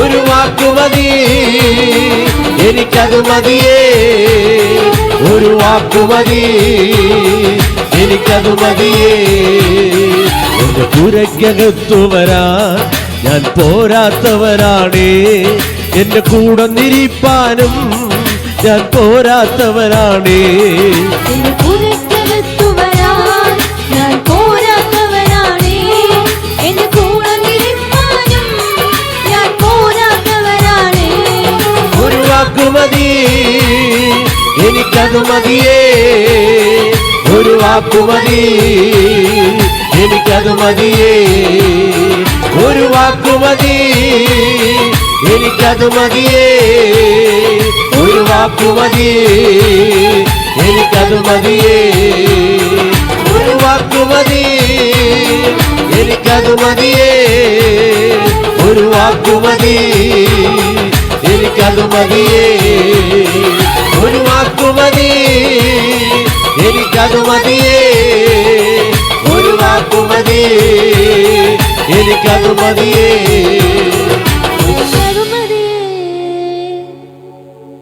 ഒരു വാക്കുമതി എനിക്കത് മതിയേ. ഒരു വാക്കുമതി എനിക്കത് മതിയേ. എന്റെ പുരയ്ക്കകത്തു വരാൻ ഞാൻ പോരാത്തവരാണേ എന്റെ കൂടെ നിരിപ്പാനും ഞാൻ പോരാത്തവരാണേ ഒരു വാക്കുമതി എനിക്കത് മതിയേ. ഒരു വാക്കുമതി എനിക്കത് മതിയേ. ഒരു വാക്കുമതി എനിക്കത് മതിയേ. ഒരു വാക്കുമതി എനിക്കത് മതിയേ. ഒരു വാക്കുമതി എനിക്കത് മതിയേ. ഒരു വാക്കുമതി എനിക്കത് മതിയേ ഒരു വാക്കുമതി എനിക്കത് മതിയേ ഒരു എനിക്കത് മതിയേ